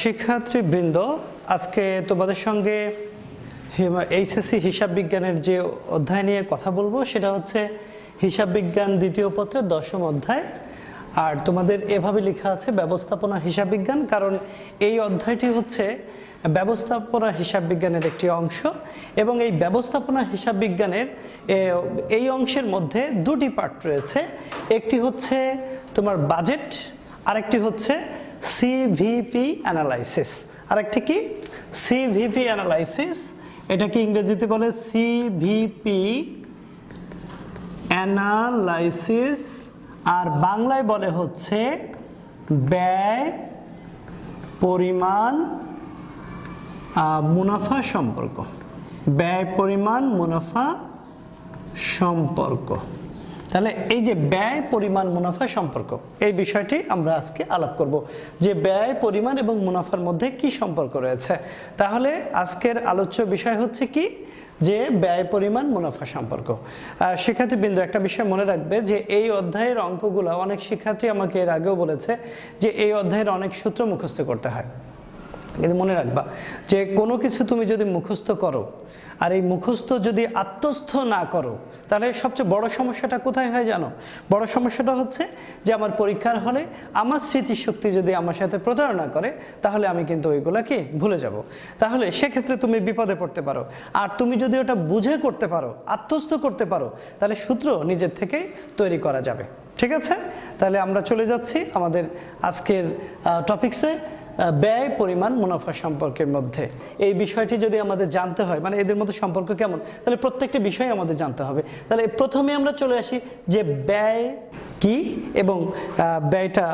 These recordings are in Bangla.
শিক্ষার্থীবৃন্দ, আজকে তোমাদের সঙ্গে এইচএসসি হিসাব বিজ্ঞানের যে অধ্যায় নিয়ে কথা বলব, সেটা হচ্ছে হিসাব বিজ্ঞান দ্বিতীয় পত্রের দশম অধ্যায়। আর তোমাদের এভাবে লেখা আছে, ব্যবস্থাপনা হিসাব বিজ্ঞান, কারণ এই অধ্যায়টি হচ্ছে ব্যবস্থাপনা হিসাব বিজ্ঞানের একটি অংশ, এবং এই ব্যবস্থাপনা হিসাব বিজ্ঞানের এই অংশের মধ্যে দুটি পার্ট রয়েছে। একটি হচ্ছে তোমার বাজেট আরেকটি হচ্ছে সিভিপি অ্যানালাইসিস আরেকটি কি? সিভিপি অ্যানালাইসিস এটাকে ইংরেজিতে বলে সিভিপি অ্যানালাইসিস আর বাংলায় বলে হচ্ছে ব্যয়, পরিমাণ মুনাফা, সম্পর্ক। ব্যয়, পরিমাণ, মুনাফা, সম্পর্ক। তাহলে এই যে ব্যয়, পরিমাণ মুনাফা সম্পর্ক, এই বিষয়টি আমরা আজকে আলাপ করব। যে ব্যয়, পরিমাণ এবং মুনাফার মধ্যে কি সম্পর্ক রয়েছে? তাহলে আজকের আলোচ্য বিষয় হচ্ছে কি? যে ব্যয়, পরিমাণ মুনাফা সম্পর্ক। শিক্ষার্থীবৃন্দ, একটা বিষয় মনে রাখবে যে এই অধ্যায়ের অঙ্কগুলো অনেক শিক্ষার্থী আমাকে এর আগেও বলেছে যে এই অধ্যায়ের অনেক সূত্র মুখস্থ করতে হয়। কিন্তু মনে রাখবা যে কোনো কিছু তুমি যদি মুখস্থ করো, আর এই মুখস্থ যদি আত্মস্থ না করো, তাহলে সবচেয়ে বড় সমস্যাটা কোথায় হয় জানো? বড় সমস্যাটা হচ্ছে যে আমার পরীক্ষার হলে আমার স্মৃতিশক্তি যদি আমার সাথে প্রতারণা করে, তাহলে আমি কিন্তু ওইগুলাকে ভুলে যাব। তাহলে সেক্ষেত্রে তুমি বিপদে পড়তে পারো। আর তুমি যদি ওটা বুঝে করতে পারো, আত্মস্থ করতে পারো, তাহলে সূত্র নিজের থেকেই তৈরি করা যাবে। ঠিক আছে? তাহলে আমরা চলে যাচ্ছি আমাদের আজকের টপিক্সে ব্যয় পরিমাণ মুনাফা সম্পর্কের মধ্যে। এই বিষয়টি যদি আমাদের জানতে হয় মানে এদের মধ্যে সম্পর্ক কেমন, তাহলে প্রত্যেকটি বিষয় আমাদের জানতে হবে। তাহলে প্রথমে আমরা চলে আসি যে ব্যয় কি এবং ব্যয়টা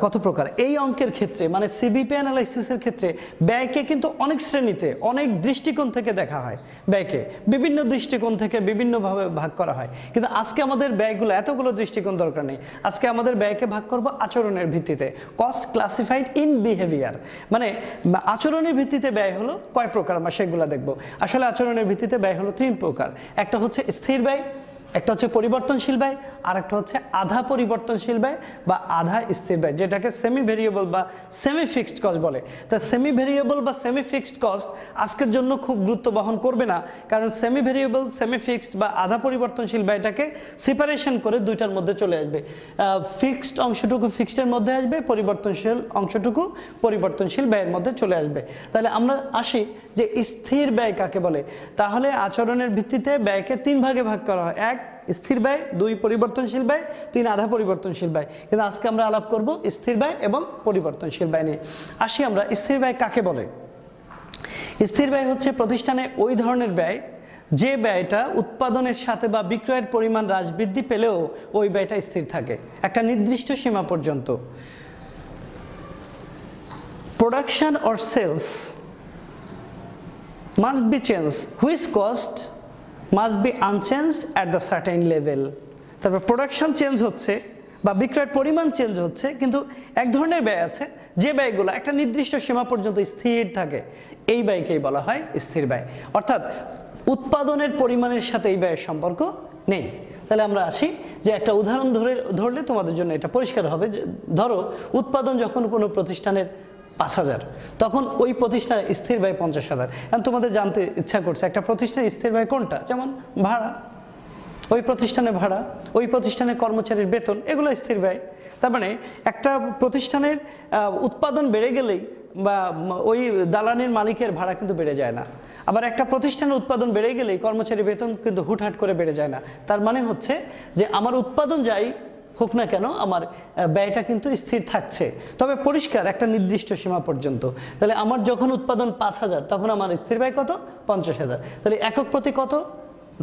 কত প্রকার। এই অঙ্কের ক্ষেত্রে মানে সিবিপি অ্যানালাইসিসের ক্ষেত্রে ব্যয়কে কিন্তু অনেক শ্রেণীতে, অনেক দৃষ্টিকোণ থেকে দেখা হয় ব্যয়কে। বিভিন্ন দৃষ্টিকোণ থেকে বিভিন্নভাবে ভাগ করা হয়। কিন্তু আজকে আমাদের ব্যয়গুলো, এতগুলো দৃষ্টিকোণ দরকার নেই। আজকে আমাদের ব্যয়কে ভাগ করব আচরণের ভিত্তিতে। কস্ট ক্লাসিফাইড ইন বিহেভিয়ার মানে আচরণের ভিত্তিতে ব্যয় হলো কয় প্রকার, আমরা সেগুলো দেখব। আসলে আচরণের ভিত্তিতে ব্যয় হলো তিন প্রকার। একটা হচ্ছে স্থির ব্যয় একটা হচ্ছে পরিবর্তনশীল ব্যয় আর একটা হচ্ছে আধা পরিবর্তনশীল ব্যয় বা আধা স্থির ব্যয়, যেটাকে সেমি ভেরিয়েবল বা সেমি ফিক্সড কস্ট বলে। তা সেমি ভেরিয়েবল বা সেমি ফিক্সড কস্ট আজকের জন্য খুব গুরুত্ব বহন করবে না, কারণ সেমি ভেরিয়েবল সেমি ফিক্সড বা আধা পরিবর্তনশীল ব্যয়টাকে সেপারেশন করে দুইটার মধ্যে চলে আসবে। ফিক্সড অংশটুকু ফিক্সডের মধ্যে আসবে, পরিবর্তনশীল অংশটুকু পরিবর্তনশীল ব্যয়ের মধ্যে চলে আসবে। তাহলে আমরা আসি যে স্থির ব্যয় কাকে বলে? তাহলে আচরণের ভিত্তিতে ব্যয়কে তিন ভাগে ভাগ করা হয়। এক স্থির ব্যয়, দুই পরিবর্তনশীল ব্যয়, তিন আধা পরিবর্তনশীল ব্যয়। কিন্তু আজকে আমরা আলাপ করব স্থির ব্যয় এবং পরিবর্তনশীল ব্যয় নিয়ে। আসি আমরা, স্থির ব্যয় কাকে বলে? স্থির ব্যয় হচ্ছে প্রতিষ্ঠানে ওই ধরনের ব্যয়, যে ব্যয়টা উৎপাদনের সাথে বা বিক্রয়ের পরিমাণ হ্রাস বৃদ্ধি পেলেও ওই ব্যয়টা স্থির থাকে। একটা নির্দিষ্ট সীমা পর্যন্ত। Production or sales must be changed. Which cost must be unchanged at the certain level তারপর প্রোডাকশন চেঞ্জ হচ্ছে বা বিক্রয়ের পরিমাণ চেঞ্জ হচ্ছে, কিন্তু এক ধরনের ব্যয় আছে। যে ব্যয়গুলো একটা নির্দিষ্ট সীমা পর্যন্ত স্থির থাকে, এই ব্যয়কেই বলা হয় স্থির ব্যয়। অর্থাৎ উৎপাদনের পরিমাণের সাথে এই ব্যয়ের সম্পর্ক নেই। তাহলে আমরা আসি যে একটা উদাহরণ ধরে ধরলে তোমাদের জন্য এটা পরিষ্কার হবে যে, ধরো উৎপাদন যখন কোনো প্রতিষ্ঠানের পাঁচ হাজার। তখন ওই প্রতিষ্ঠানের স্থির ব্যয় পঞ্চাশ হাজার। এখন তোমাদের জানতে ইচ্ছা করছে, একটা প্রতিষ্ঠানের স্থির ব্যয় কোনটা? যেমন ভাড়া। ওই প্রতিষ্ঠানে ভাড়া, ওই প্রতিষ্ঠানের কর্মচারীর বেতন, এগুলো স্থির ব্যয়। তার মানে একটা প্রতিষ্ঠানের উৎপাদন বেড়ে গেলেই বা ওই দালানের মালিকের ভাড়া কিন্তু বেড়ে যায় না। আবার একটা প্রতিষ্ঠানের উৎপাদন বেড়ে গেলেই কর্মচারী বেতন কিন্তু হুটহাট করে বেড়ে যায় না। তার মানে হচ্ছে যে আমার উৎপাদন যাই হোক না কেন, আমার ব্যয়টা কিন্তু স্থির থাকছে। তবে পরিষ্কার, একটা নির্দিষ্ট সীমা পর্যন্ত। তাহলে আমার যখন উৎপাদন পাঁচ হাজার, তখন আমার স্থির ব্যয় কত? পঞ্চাশ হাজার। তাহলে একক প্রতি কত?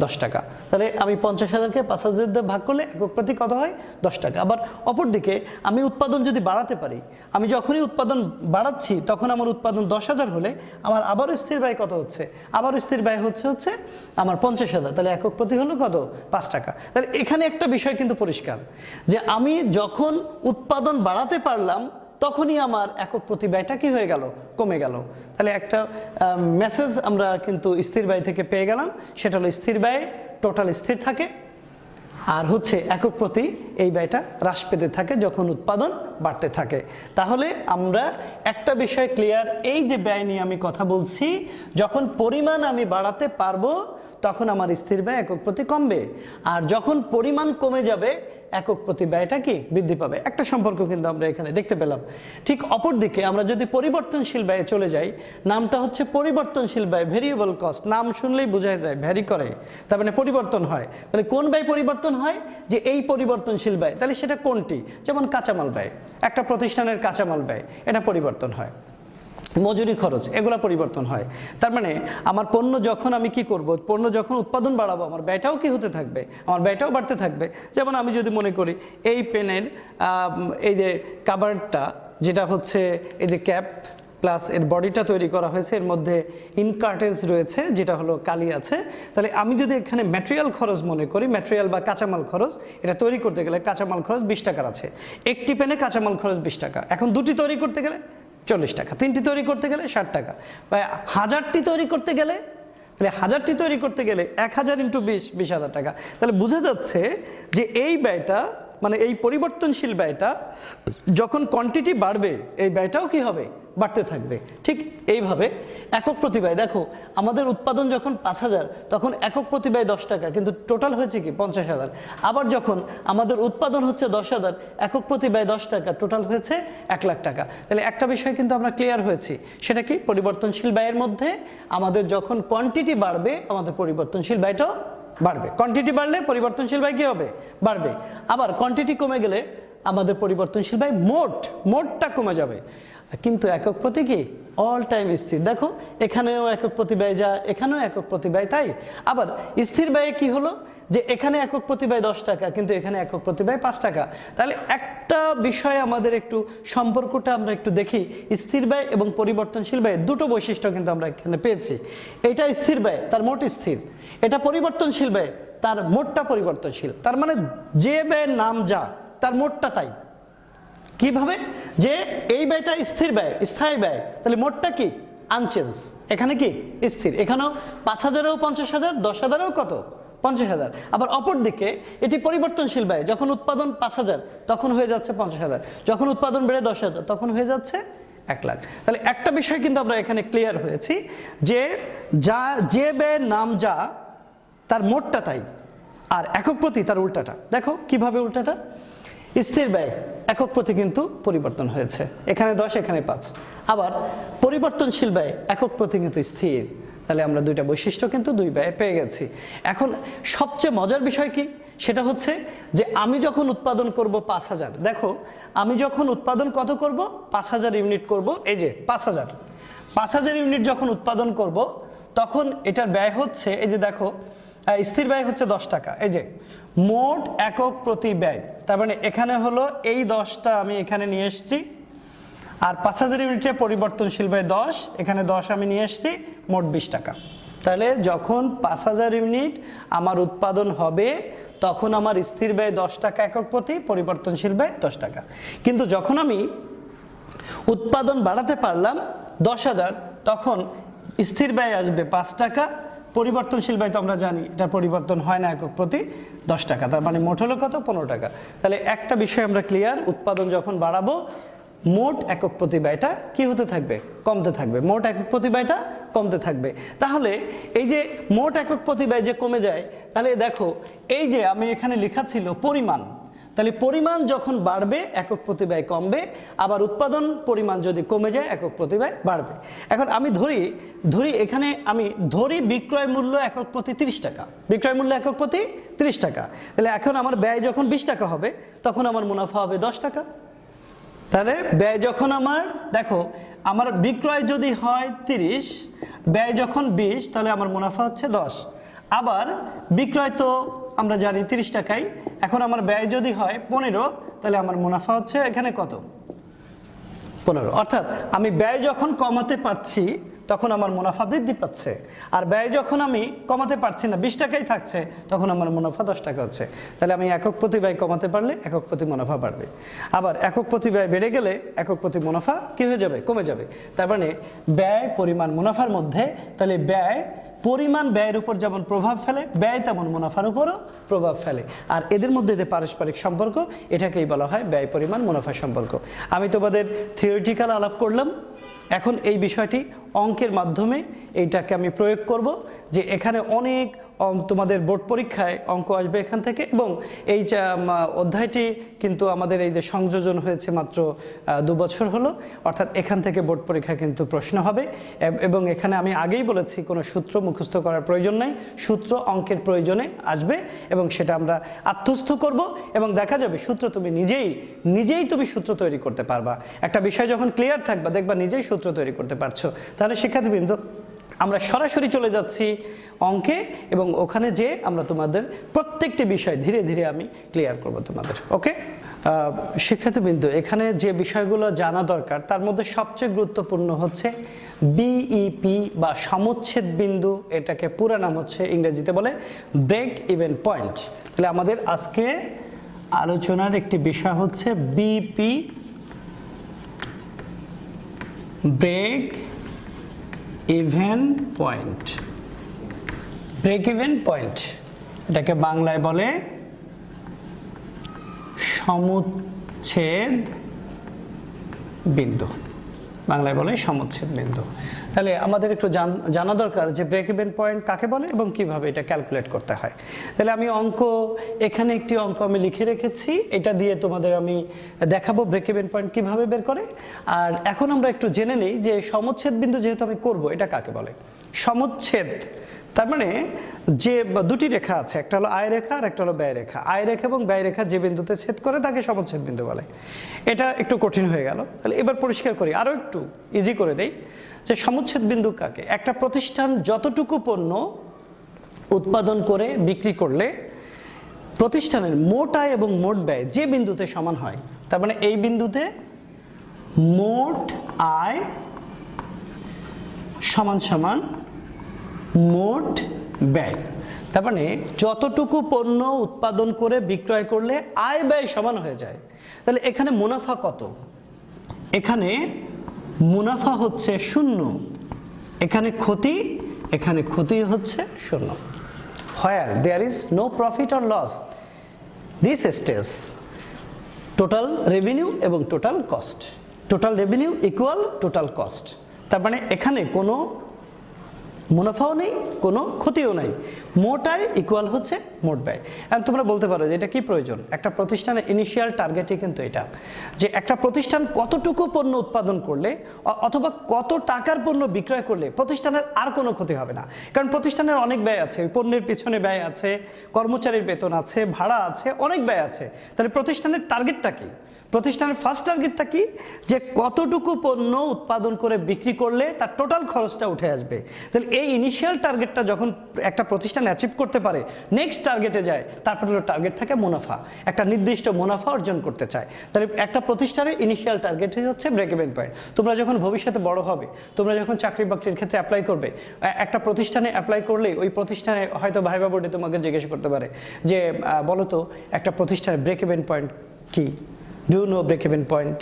দশ টাকা। তাহলে আমি পঞ্চাশ হাজারকে পাঁচ হাজার দিয়ে ভাগ করলে একক প্রতি কত হয়? দশ টাকা। আবার অপরদিকে আমি উৎপাদন যদি বাড়াতে পারি, আমি যখনই উৎপাদন বাড়াচ্ছি, তখন আমার উৎপাদন দশ হাজার হলে আমার আবারও স্থির ব্যয় কত হচ্ছে? আবারও স্থির ব্যয় হচ্ছে হচ্ছে আমার পঞ্চাশ হাজার। তাহলে একক প্রতি হলো কত? পাঁচ টাকা। তাহলে এখানে একটা বিষয় কিন্তু পরিষ্কার, যে আমি যখন উৎপাদন বাড়াতে পারলাম তখনই আমার একক প্রতি ব্যয়টা কি হয়ে গেল? কমে গেল। তাহলে একটা মেসেজ আমরা কিন্তু স্থির ব্যয় থেকে পেয়ে গেলাম। সেটা হলো স্থির ব্যয় টোটাল স্থির থাকে। আর হচ্ছে একক প্রতি এই ব্যয়টা হ্রাস পেতে থাকে যখন উৎপাদন বাড়তে থাকে। তাহলে আমরা একটা বিষয় ক্লিয়ার এই যে ব্যয় নিয়ে আমি কথা বলছি, যখন পরিমাণ আমি বাড়াতে পারব, তখন আমার স্থির ব্যয় একক প্রতি কমবে। আর যখন পরিমাণ কমে যাবে একক প্রতি ব্যয়টা কি বৃদ্ধি পাবে? একটা সম্পর্ক কিন্তু আমরা এখানে দেখতে পেলাম। ঠিক অপরদিকে আমরা যদি পরিবর্তনশীল ব্যয়ে চলে যাই, নামটা হচ্ছে পরিবর্তনশীল ব্যয় ভেরিয়েবল কস্ট নাম শুনলেই বোঝা যায় ভ্যারি করে। তার মানে পরিবর্তন হয়। তাহলে কোন ব্যয় পরিবর্তন হয়? যে এই পরিবর্তনশীল ব্যয়। তাহলে সেটা কোনটি? যেমন কাঁচামাল ব্যয়। একটা প্রতিষ্ঠানের কাঁচামাল ব্যয়, এটা পরিবর্তন হয়। মজুরি খরচ, এগুলো পরিবর্তন হয়। তার মানে আমার পণ্য যখন আমি কি করব, পণ্য যখন উৎপাদন বাড়াবো, আমার ব্যয়টাও কি হতে থাকবে? আমার ব্যয়টাও বাড়তে থাকবে। যেমন আমি যদি মনে করি, এই পেনের এই যে কাবারটা যেটা হচ্ছে এই যে ক্যাপ প্লাস এর বডিটা তৈরি করা হয়েছে, এর মধ্যে ইনকার্টেজ রয়েছে, যেটা হলো কালি আছে, তাহলে আমি যদি এখানে ম্যাটেরিয়াল খরচ মনে করি ম্যাটেরিয়াল বা কাঁচামাল খরচ, এটা তৈরি করতে গেলে কাঁচামাল খরচ বিশ টাকার আছে। একটি পেনে কাঁচামাল খরচ বিশ টাকা। এখন দুটি তৈরি করতে গেলে চল্লিশ টাকা। তিনটি তৈরি করতে গেলে ষাট টাকা। বা হাজারটি তৈরি করতে গেলে, তাহলে হাজারটি তৈরি করতে গেলে এক হাজার ইন্টু বিশ বিশ হাজার টাকা। তাহলে বোঝা যাচ্ছে যে এই ব্যয়টা মানে এই পরিবর্তনশীল ব্যয়টা, যখন কোয়ান্টিটি বাড়বে, এই ব্যয়টাও কি হবে? বাড়তে থাকবে। ঠিক এইভাবে একক প্রতি ব্যয় দেখো, আমাদের উৎপাদন যখন পাঁচ হাজার, তখন একক প্রতি ব্যয় দশ টাকা, কিন্তু টোটাল হয়েছে কি? পঞ্চাশ হাজার। আবার যখন আমাদের উৎপাদন হচ্ছে দশ হাজার, একক প্রতি ব্যয় দশ টাকা টোটাল হয়েছে এক লাখ টাকা। তাহলে একটা বিষয় কিন্তু আমরা ক্লিয়ার হয়েছি। সেটা কি? পরিবর্তনশীল ব্যয়ের মধ্যে আমাদের যখন কোয়ান্টিটি বাড়বে, আমাদের পরিবর্তনশীল ব্যয়টাও বাড়বে। কোয়ান্টিটি বাড়লে পরিবর্তনশীল ব্যয় কী হবে? বাড়বে। আবার কোয়ান্টিটি কমে গেলে আমাদের পরিবর্তনশীল ব্যয় মোট, মোটটা কমে যাবে। কিন্তু একক প্রতি কি? অল টাইম স্থির। দেখো, এখানেও একক প্রতি ব্যয় যা, এখানেও একক প্রতি ব্যয় তাই। আবার স্থির ব্যয়ে কি হলো? যে এখানে একক প্রতি ব্যয় দশ টাকা, কিন্তু এখানে একক প্রতি ব্যয় পাঁচ টাকা। তাহলে একটা বিষয় আমাদের একটু সম্পর্কটা আমরা একটু দেখি। স্থির ব্যয় এবং পরিবর্তনশীল ব্যয় দুটো বৈশিষ্ট্য কিন্তু আমরা এখানে পেয়েছি। এটা স্থির ব্যয়, তার মোট স্থির। এটা পরিবর্তনশীল ব্যয়, তার মোটটা পরিবর্তনশীল। তার মানে যে ব্যয়ের নাম যা, তার মোটটা তাই। কীভাবে? যে এই ব্যয়টা স্থির ব্যয়, স্থায়ী ব্যয়, তাহলে মোটটা কি? আনচেঞ্জ। এখানে কি? স্থির। এখানেও পাঁচ হাজারেও পঞ্চাশ হাজার, দশ হাজারেও কত? পঞ্চাশ হাজার। আবার অপর দিকে এটি পরিবর্তনশীল ব্যয়। যখন উৎপাদন পাঁচ হাজার, তখন হয়ে যাচ্ছে পঞ্চাশ হাজার। যখন উৎপাদন বেড়ে দশ হাজার, তখন হয়ে যাচ্ছে এক লাখ। তাহলে একটা বিষয় কিন্তু আমরা এখানে ক্লিয়ার হয়েছি যে যা, যে ব্যয়ের নাম যা, তার মোটটা তাই। আর একক প্রতি তার উল্টাটা। দেখো কীভাবে উল্টাটা? স্থির ব্যয়। একক প্রতি কিন্তু পরিবর্তন হয়েছে। এখানে দশ, এখানে পাঁচ। আবার পরিবর্তনশীল ব্যয় একক প্রতি কিন্তু স্থির। তাহলে আমরা দুইটা বৈশিষ্ট্য কিন্তু দুই ব্যয় পেয়ে গেছি। এখন সবচেয়ে মজার বিষয় কি? সেটা হচ্ছে যে আমি যখন উৎপাদন করব পাঁচ হাজার, দেখো, আমি যখন উৎপাদন কত করব? পাঁচ হাজার ইউনিট করব, এই যে পাঁচ হাজার। পাঁচ হাজার ইউনিট যখন উৎপাদন করব, তখন এটার ব্যয় হচ্ছে, এই যে দেখো স্থির ব্যয় হচ্ছে দশ টাকা। এই যে মোট একক প্রতি ব্যয় তার মানে এখানে হলো এই দশটা আমি এখানে নিয়ে এসেছি। আর পাঁচ হাজার ইউনিটে পরিবর্তনশীল ব্যয় দশ, এখানে দশ আমি নিয়ে এসেছি, মোট বিশ টাকা। তাহলে যখন পাঁচ হাজার ইউনিট আমার উৎপাদন হবে, তখন আমার স্থির ব্যয় দশ টাকা একক প্রতি, পরিবর্তনশীল ব্যয় দশ টাকা। কিন্তু যখন আমি উৎপাদন বাড়াতে পারলাম দশ হাজার, তখন স্থির ব্যয় আসবে পাঁচ টাকা পরিবর্তনশীল ব্যয় তো আমরা জানি এটা পরিবর্তন হয় না একক প্রতি দশ টাকা, তার মানে মোট হলো কত? পনেরো টাকা। তাহলে একটা বিষয় আমরা ক্লিয়ার উৎপাদন যখন বাড়াবো, মোট একক প্রতি ব্যয়টা কি হতে থাকবে? কমতে থাকবে। মোট একক প্রতি ব্যয়টা কমতে থাকবে। তাহলে এই যে মোট একক প্রতি ব্যয় যে কমে যায়, তাহলে দেখো, এই যে আমি এখানে লেখা ছিল পরিমাণ তাহলে পরিমাণ যখন বাড়বে, একক প্রতি ব্যয় কমবে, আবার উৎপাদন পরিমাণ যদি কমে যায়, একক প্রতি ব্যয় বাড়বে। এখন আমি ধরি ধরি এখানে আমি ধরি বিক্রয় মূল্য একক প্রতি তিরিশ টাকা। বিক্রয় মূল্য একক প্রতি তিরিশ টাকা। তাহলে এখন আমার ব্যয় যখন বিশ টাকা হবে, তখন আমার মুনাফা হবে দশ টাকা। তাহলে ব্যয় যখন আমার, দেখো, আমার বিক্রয় যদি হয় তিরিশ, ব্যয় যখন বিশ, তাহলে আমার মুনাফা হচ্ছে দশ। আবার বিক্রয় তো আমরা জানি তিরিশ টাকায়। এখন আমার ব্যয় যদি হয় পনেরো, তাহলে আমার মুনাফা হচ্ছে এখানে কত? পনেরো। অর্থাৎ আমি ব্যয় যখন কমাতে পারছি, তখন আমার মুনাফা বৃদ্ধি পাচ্ছে। আর ব্যয় যখন আমি কমাতে পারছি না, বিশ টাকাই থাকছে, তখন আমার মুনাফা দশ টাকা হচ্ছে। তাহলে আমি একক প্রতি ব্যয় কমাতে পারলে একক প্রতি মুনাফা বাড়বে। আবার একক প্রতি ব্যয় বেড়ে গেলে একক প্রতি মুনাফা কী হয়ে যাবে? কমে যাবে। তার মানে ব্যয়, পরিমাণ, মুনাফার মধ্যে, তাহলে ব্যয় পরিমাণ ব্যয়ের উপর যেমন প্রভাব ফেলে, ব্যয় তেমন মুনাফার উপরও প্রভাব ফেলে। আর এদের মধ্যে যে পারস্পরিক সম্পর্ক, এটাকেই বলা হয় ব্যয় পরিমাণ মুনাফা সম্পর্ক। আমি তোমাদের থিওরিটিক্যাল আলাপ করলাম। এখন এই বিষয়টি অঙ্কের মাধ্যমে এইটাকে আমি প্রয়োগ করব যে এখানে অনেক তোমাদের বোর্ড পরীক্ষায় অঙ্ক আসবে এখান থেকে এবং এই অধ্যায়টি কিন্তু আমাদের এই যে সংযোজন হয়েছে মাত্র দু বছর হলো। অর্থাৎ এখান থেকে বোর্ড পরীক্ষায় কিন্তু প্রশ্ন হবে। এবং এখানে আমি আগেই বলেছি, কোনো সূত্র মুখস্থ করার প্রয়োজন নাই। সূত্র অঙ্কের প্রয়োজনে আসবে এবং সেটা আমরা আত্মস্থ করব এবং দেখা যাবে সূত্র তুমি নিজেই নিজেই তুমি সূত্র তৈরি করতে পারবা। একটা বিষয় যখন ক্লিয়ার থাকবা, দেখবা নিজেই সূত্র তৈরি করতে পারছ। তাহলে শিক্ষার্থীবৃন্দ আমরা সরাসরি চলে যাচ্ছি অঙ্কে এবং ওখানে যে আমরা তোমাদের প্রত্যেকটি বিষয় ধীরে ধীরে আমি ক্লিয়ার করব তোমাদের ওকে আহ, শিক্ষার্থীবৃন্দ এখানে যে বিষয়গুলো জানা দরকার তার মধ্যে সবচেয়ে গুরুত্বপূর্ণ হচ্ছে বিইপি বা সমচ্ছেদ বিন্দু এটাকে পুরা নাম হচ্ছে ইংরেজিতে বলে ব্রেক ইভেন পয়েন্ট তাহলে আমাদের আজকে আলোচনার একটি বিষয় হচ্ছে BP break even point break even point এটাকে বাংলায় বলে সমুচ্ছেদ বিন্দু। বাংলায় বলে সমচ্ছেদ বিন্দু। তাহলে আমাদের একটু জান- দরকার যে ব্রেক ইভেন পয়েন্ট কাকে বলে এবং কীভাবে এটা ক্যালকুলেট করতে হয়। তাহলে আমি অঙ্ক, এখানে একটি অঙ্ক আমি লিখে রেখেছি। এটা দিয়ে তোমাদের আমি দেখাবো ব্রেক ইভেন পয়েন্ট কীভাবে বের করে। আর এখন আমরা একটু জেনে নেই যে সমচ্ছেদ বিন্দু যেহেতু আমি করব, এটা কাকে বলে? সমচ্ছেদ। তার মানে যে দুটি রেখা আছে, একটা হলো আয় রেখা আর একটা হলো ব্যয় রেখা। আয় রেখা এবং ব্যয় রেখা যে বিন্দুতে ছেদ করে তাকে সমচ্ছেদ বিন্দু বলে। এটা একটু কঠিন হয়ে গেল। তাহলে এবার পরিষ্কার করি আরও একটু ইজি করে দেই যে সমচ্ছেদ বিন্দু কাকে? একটা প্রতিষ্ঠান যতটুকু পণ্য উৎপাদন করে, বিক্রি করলে প্রতিষ্ঠানের মোট আয় এবং মোট ব্যয় যে বিন্দুতে সমান হয়, তার মানে এই বিন্দুতে মোট আয় সমান সমান মোট ব্যয়। তার মানে যতটুকু পণ্য উৎপাদন করে বিক্রয় করলে আয় ব্যয় সমান হয়ে যায়। তাহলে এখানে মুনাফা কত? এখানে মুনাফা হচ্ছে শূন্য। এখানে ক্ষতি এখানে ক্ষতি হচ্ছে শূন্য। Where there is no profit or loss this stage total revenue এবং total cost total revenue equal total cost তার মানে এখানে কোনো মুনাফাও নেই, কোনো ক্ষতিও নাই। মোট আয় ইকুয়াল হচ্ছে মোট ব্যয়। এখন তোমরা বলতে পারো যে এটা কি প্রয়োজন? একটা প্রতিষ্ঠানের ইনিশিয়াল টার্গেটই কিন্তু এটা। যে একটা প্রতিষ্ঠান কতটুকু পণ্য উৎপাদন করলে অথবা কত টাকার পণ্য বিক্রয় করলে প্রতিষ্ঠানের আর কোনো ক্ষতি হবে না। কারণ প্রতিষ্ঠানের অনেক ব্যয় আছে। পণ্যের পিছনে ব্যয় আছে, কর্মচারীর বেতন আছে, ভাড়া আছে, অনেক ব্যয় আছে। তাহলে প্রতিষ্ঠানের টার্গেটটা কি? প্রতিষ্ঠানের ফার্স্ট টার্গেটটা কি? যে কতটুকু পণ্য উৎপাদন করে বিক্রি করলে তার টোটাল খরচটা উঠে আসবে। তাহলে এই ইনিশিয়াল টার্গেটটা যখন একটা প্রতিষ্ঠান অ্যাচিভ করতে পারে নেক্সট টার্গেটে যায়, তারপরে হলো টার্গেট থাকে মুনাফা। একটা নির্দিষ্ট মুনাফা অর্জন করতে চায়। তাহলে একটা প্রতিষ্ঠানের ইনিশিয়াল টার্গেটই হচ্ছে ব্রেক ইভেন পয়েন্ট তোমরা যখন ভবিষ্যতে বড় হবে, তোমরা যখন চাকরি বাকরির ক্ষেত্রে অ্যাপ্লাই করবে একটা প্রতিষ্ঠানে অ্যাপ্লাই করলেই ওই প্রতিষ্ঠানে হয়তো ভাইবা বোর্ডে তোমাকে জিজ্ঞেস করতে পারে যে বলো তো, একটা প্রতিষ্ঠানের ব্রেক ইভেন পয়েন্ট কি? Do know break even point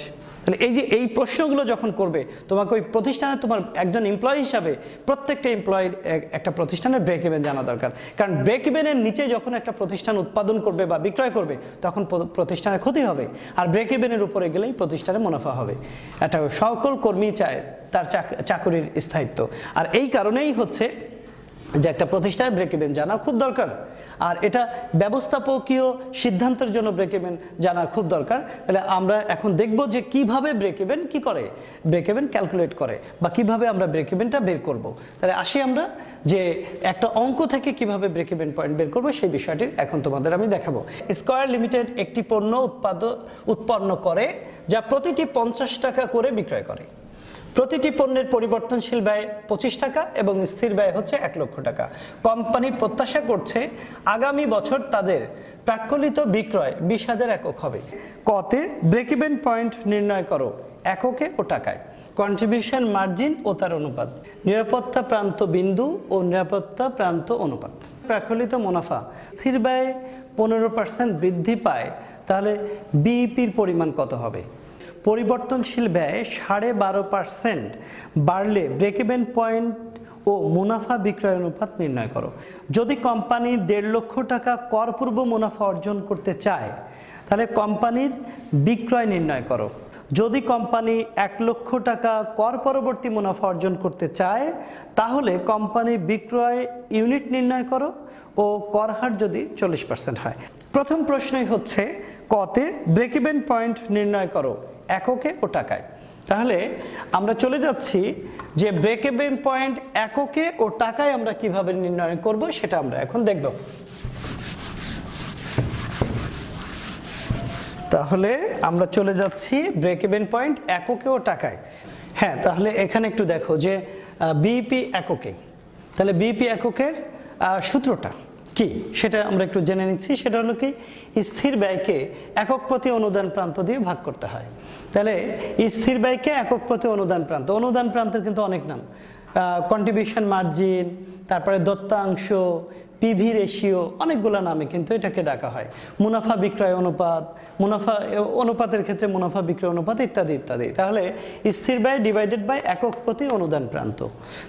তাহলে এই যে এই প্রশ্নগুলো যখন করবে, তোমাকে ওই প্রতিষ্ঠানে তোমার একজন এমপ্লয়ি হিসাবে প্রত্যেকটা এমপ্লয়ির একটা প্রতিষ্ঠানের ব্রেক ইভেন জানা দরকার। কারণ ব্রেক ইভেনের নিচে যখন একটা প্রতিষ্ঠান উৎপাদন করবে বা বিক্রয় করবে, তখন প্রতিষ্ঠানের ক্ষতি হবে। আর ব্রেক ইভেনের উপরে গেলেই প্রতিষ্ঠানে মুনাফা হবে। একটা সকল কর্মী চায়, তার চাক- চাকরির স্থায়িত্ব। আর এই কারণেই হচ্ছে যে একটা প্রতিষ্ঠানের ব্রেক ইভেন জানা খুব দরকার। আর এটা ব্যবস্থাপকীয় সিদ্ধান্তের জন্য ব্রেক ইভেন জানা খুব দরকার। তাহলে আমরা এখন দেখব যে কীভাবে ব্রেক ইভেন কি করে? ব্রেক ইভেন ক্যালকুলেট করে বা কীভাবে আমরা ব্রেক ইভেনটা বের করব। তাহলে আসি আমরা যে একটা অঙ্ক থেকে কীভাবে ব্রেক ইভেন পয়েন্ট বের করব সেই বিষয়টি এখন তোমাদের আমি দেখাবো। স্কয়ার লিমিটেড একটি পণ্য উৎপাদন উৎপন্ন করে যা প্রতিটি পঞ্চাশ টাকা করে বিক্রয় করে। প্রতিটি পণ্যের পরিবর্তনশীল ব্যয় পঁচিশ টাকা এবং স্থির ব্যয় হচ্ছে এক লক্ষ টাকা। কোম্পানি প্রত্যাশা করছে আগামী বছর তাদের প্রাক্কলিত বিক্রয় বিশ হাজার একক হবে। কতে ব্রেক ইভেন পয়েন্ট নির্ণয় করো, এককে ও টাকায়। কন্ট্রিবিউশন মার্জিন ও তার অনুপাত। নিরাপত্তা প্রান্ত বিন্দু ও নিরাপত্তা প্রান্ত অনুপাত। প্রাকলিত মুনাফা স্থির ব্যয় পনেরো পার্সেন্ট বৃদ্ধি পায়, তাহলে বিইপির পরিমাণ কত হবে? পরিবর্তনশীল ব্যয় সাড়ে বারো পার্সেন্ট। বাড়লে ব্রেক ইভেন পয়েন্ট ও মুনাফা বিক্রয় অনুপাত নির্ণয় করো। যদি কোম্পানি দেড় লক্ষ টাকা করপূর্ব মুনাফা অর্জন করতে চায়, তাহলে কোম্পানির বিক্রয় নির্ণয় করো। যদি কোম্পানি এক লক্ষ টাকা কর পরবর্তী মুনাফা অর্জন করতে চায়, তাহলে কোম্পানির বিক্রয় ইউনিট নির্ণয় করো ও কর হার যদি চল্লিশ পার্সেন্ট হয়। প্রথম প্রশ্নই হচ্ছে, কতে ব্রেক ইভেন পয়েন্ট নির্ণয় করো, এককে ও টাকায়। তাহলে আমরা চলে যাচ্ছি যে ব্রেক ইভেন পয়েন্ট এককে ও টাকায় আমরা কীভাবে নির্ণয় করব সেটা আমরা এখন দেখব। তাহলে আমরা চলে যাচ্ছি ব্রেক ইভেন পয়েন্ট এককে ও টাকায়। হ্যাঁ তাহলে এখানে একটু দেখো যে বিপি এককে। তাহলে বিপি এককের সূত্রটা। কি? সেটা আমরা একটু জেনে নিচ্ছি। সেটা হলো কি, স্থির ব্যয়কে একক প্রতি অনুদান প্রান্ত দিয়ে ভাগ করতে হয়। তাহলে স্থির ব্যয়কে একক প্রতি অনুদান প্রান্ত। অনুদান প্রান্তের কিন্তু অনেক নাম। কন্ট্রিবিউশন মার্জিন তারপরে দত্তাংশ পিভি রেশিও অনেকগুলো নামে কিন্তু এটাকে ডাকা হয়। মুনাফা বিক্রয় অনুপাত, মুনাফা অনুপাতের ক্ষেত্রে মুনাফা বিক্রয় অনুপাত ইত্যাদি ইত্যাদি। তাহলে স্থির ব্যয় ডিভাইডেড বাই একক প্রতি অনুদান প্রান্ত।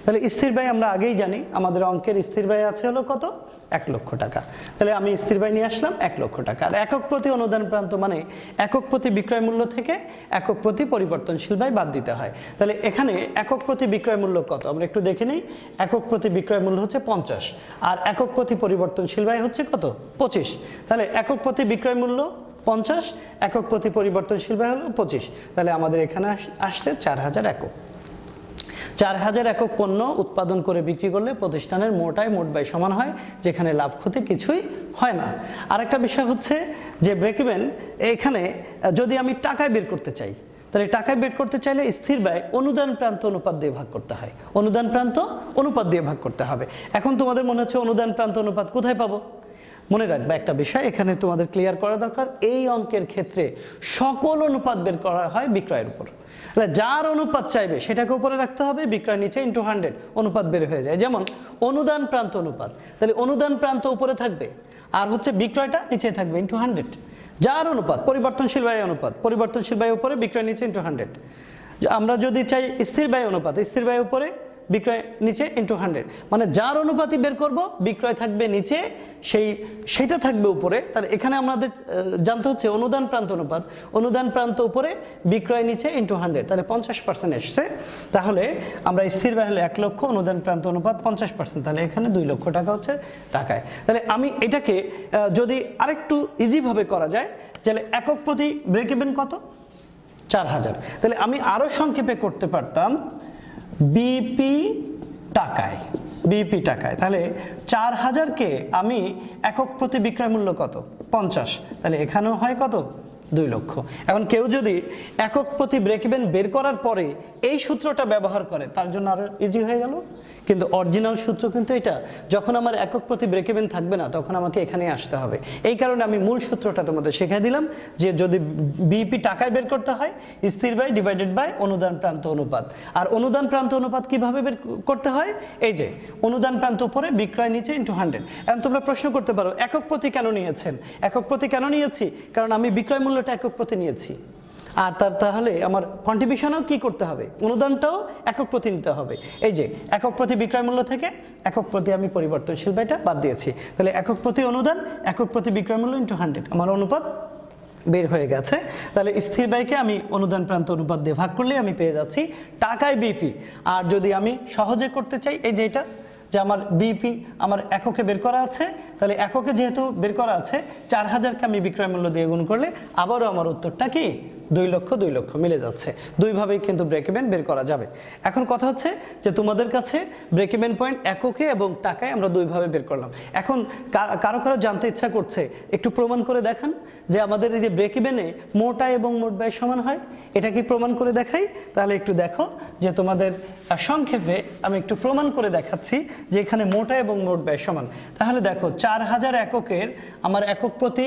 তাহলে স্থির ব্যয় আমরা আগেই জানি। আমাদের অঙ্কের স্থির ব্যয় আছে হলো কত? এক লক্ষ টাকা। তাহলে আমি স্থির ব্যয় নিয়ে আসলাম এক লক্ষ টাকা। আর একক প্রতি অনুদান প্রান্ত মানে একক প্রতি বিক্রয় মূল্য থেকে একক প্রতি পরিবর্তনশীল ব্যয় বাদ দিতে হয়। তাহলে এখানে একক প্রতি বিক্রয় মূল্য কত? আমরা একটু দেখে নিই। একক প্রতি বিক্রয় মূল্য হচ্ছে পঞ্চাশ। আর একক প্রতি পরিবর্তনশীল ব্যয় হচ্ছে কত? পঁচিশ। তাহলে একক প্রতি বিক্রয় মূল্য পঞ্চাশ, একক প্রতি পরিবর্তনশীল ব্যয় হলো পঁচিশ। তাহলে আমাদের এখানে আস- আসছে চার হাজার একক। চার হাজার একক পণ্য উৎপাদন করে বিক্রি করলে প্রতিষ্ঠানের মোটায় মোট ব্যয় সমান হয়, যেখানে লাভ ক্ষতি কিছুই হয় না। আরেকটা বিষয় হচ্ছে যে ব্রেক ইভেন এখানে, যদি আমি টাকায় বের করতে চাই, তাহলে টাকায় বের করতে চাইলে স্থির ব্যয় অনুদান প্রান্ত অনুপাত দিয়ে ভাগ করতে হয়। অনুদান প্রান্ত অনুপাত দিয়ে ভাগ করতে হবে। এখন তোমাদের মনে হচ্ছে অনুদান প্রান্ত অনুপাত কোথায় পাবো? মনে রাখবে একটা বিষয়, এখানে তোমাদের ক্লিয়ার করা দরকার, এই অঙ্কের ক্ষেত্রে সকল অনুপাত বের করা হয় বিক্রয়ের উপর। যার অনুপাত চাইবে, সেটাকে উপরে রাখতে হবে, বিক্রয় নিচে ইন্টু হান্ড্রেড অনুপাত বের হয়ে যায়। যেমন অনুদান প্রান্ত অনুপাত, তাহলে অনুদান প্রান্ত উপরে থাকবে, আর হচ্ছে বিক্রয়টা নিচে থাকবে ইন্টু হান্ড্রেড যার অনুপাত, পরিবর্তনশীল ব্যয় অনুপাত, পরিবর্তনশীল ব্যয় উপরে, বিক্রয় নিচে ইন্টু হান্ড্রেড আমরা যদি চাই স্থির ব্যয় অনুপাত, স্থির ব্যয় উপরে বিক্রয় নিচে ইন্টু হান্ড্রেড মানে যার অনুপাতই বের করব, বিক্রয় থাকবে নিচে, সেই, সেটা থাকবে উপরে। তাহলে এখানে আমাদের জানতে হচ্ছে অনুদান প্রান্ত অনুপাত। অনুদান প্রান্ত উপরে, বিক্রয় নিচে ইন্টু হান্ড্রেড তাহলে পঞ্চাশ পার্সেন্ট এসছে। তাহলে আমরা স্থির ব্যয় এক লক্ষ, অনুদান প্রান্ত অনুপাত পঞ্চাশ পার্সেন্ট তাহলে এখানে দুই লক্ষ টাকা হচ্ছে টাকায়। তাহলে আমি এটাকে যদি আরেকটু ইজিভাবে করা যায়, তাহলে একক প্রতি ব্রেক ইভেন কত? চার হাজার। তাহলে আমি আরও সংক্ষেপে করতে পারতাম। বিপি টাকায় বিপি টাকায়। তাহলে চার হাজারকে আমি একক প্রতি বিক্রয় মূল্য কত? পঞ্চাশ। তাহলে এখানেও হয় কত? দুই লক্ষ। এখন কেউ যদি একক প্রতি ব্রেক ইভেন বের করার পরে এই সূত্রটা ব্যবহার করে, তার জন্য আরও ইজি হয়ে গেল। কিন্তু অরিজিনাল সূত্র কিন্তু এটা, যখন আমার একক প্রতি ব্রেক ইভেন থাকবে না, তখন আমাকে এখানে আসতে হবে। এই কারণে আমি মূল সূত্রটা তোমাদের শিখিয়ে দিলাম যে যদি বিপি টাকায় বের করতে হয়, স্থির বাই ডিভাইডেড বাই অনুদান প্রান্ত অনুপাত। আর অনুদান প্রান্ত অনুপাত কীভাবে বের করতে হয়? এই যে, অনুদান প্রান্ত উপরে, বিক্রয় নিচে ইন্টু হান্ড্রেড এখন তোমরা প্রশ্ন করতে পারো, একক প্রতি কেন নিয়েছেন? একক প্রতি কেন নিয়েছি? কারণ আমি বিক্রয় মূল্যটা একক প্রতি নিয়েছি। আর তার তাহলে আমার কন্ট্রিবিউশনও কি করতে হবে? অনুদানটাও একক প্রতি নিতে হবে। এই যে, একক প্রতি বিক্রয় মূল্য থেকে একক প্রতি আমি পরিবর্তনশীল ব্যয়টা বাদ দিয়েছি। তাহলে একক প্রতি অনুদান, একক প্রতি বিক্রয় মূল্য ইন্টু হান্ড্রেড আমার অনুপাত বের হয়ে গেছে। তাহলে স্থির ব্যয়কে আমি অনুদান প্রান্ত অনুপাত দিয়ে ভাগ করলে আমি পেয়ে যাচ্ছি টাকায় বিপি আর যদি আমি সহজে করতে চাই, এই যে এটা যে আমার বিপি আমার এককে বের করা আছে, তাহলে এককে যেহেতু বের করা আছে চার হাজারকে আমি বিক্রয় মূল্য দিয়ে গুণ করলে আবারও আমার উত্তরটা কি? দুই লক্ষ দুই লক্ষ মিলে যাচ্ছে। দুইভাবেই কিন্তু ব্রেক বের করা যাবে। এখন কথা হচ্ছে যে তোমাদের কাছে ব্রেক পয়েন্ট এককে এবং টাকায় আমরা দুইভাবে বের করলাম। এখন কারও কারও জানতে ইচ্ছা করছে, একটু প্রমাণ করে দেখান যে আমাদের এই যে ব্রেক ইভেনে মোটা এবং মোট ব্যয় সমান হয়। এটা কি প্রমাণ করে দেখাই? তাহলে একটু দেখো যে তোমাদের সংক্ষেপে আমি একটু প্রমাণ করে দেখাচ্ছি যে এখানে মোটা এবং মোট ব্যয় সমান। তাহলে দেখো, চার হাজার এককের আমার একক প্রতি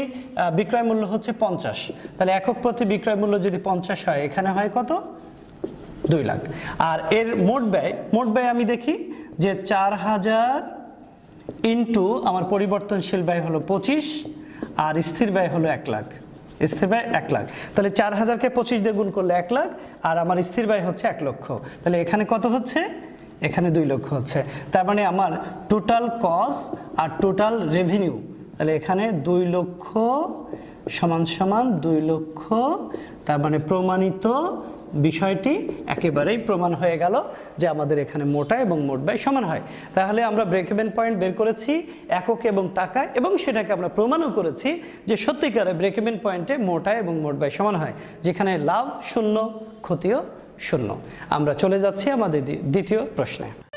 বিক্রয় মূল্য হচ্ছে পঞ্চাশ। তাহলে একক প্রতি বিক্রয় মূল্য যদি পঞ্চাশ হয়, এখানে হয় কত? দুই লাখ। আর এর মোট ব্যয় মোট ব্যয় আমি দেখি যে চার হাজার ইন্টু আমার পরিবর্তনশীল ব্যয় হলো পঁচিশ, আর স্থির ব্যয় হলো এক লাখ। স্থির ব্যয় এক লাখ। তাহলে চার হাজারকে পঁচিশ দিয়ে গুণ করলে এক লাখ, আর আমার স্থির ব্যয় হচ্ছে এক লক্ষ। তাহলে এখানে কত হচ্ছে? এখানে দুই লক্ষ হচ্ছে। তার মানে আমার টোটাল কস আর টোটাল রেভিনিউ তাহলে এখানে দুই লক্ষ সমান সমান দুই লক্ষ, তার মানে প্রমাণিত বিষয়টি একেবারেই প্রমাণ হয়ে গেল যে আমাদের এখানে মোটা এবং মোট ব্যয় সমান হয়। তাহলে আমরা ব্রেক ইভেন পয়েন্ট বের করেছি একক এবং টাকা এবং সেটাকে আমরা প্রমাণও করেছি যে সত্যিকারে ব্রেক ইভেন পয়েন্টে মোটা এবং মোট ব্যয় সমান হয়, যেখানে লাভ, শূন্য, ক্ষতিও শূন্য। আমরা চলে যাচ্ছি আমাদের দ্বি- দ্বিতীয় প্রশ্নে।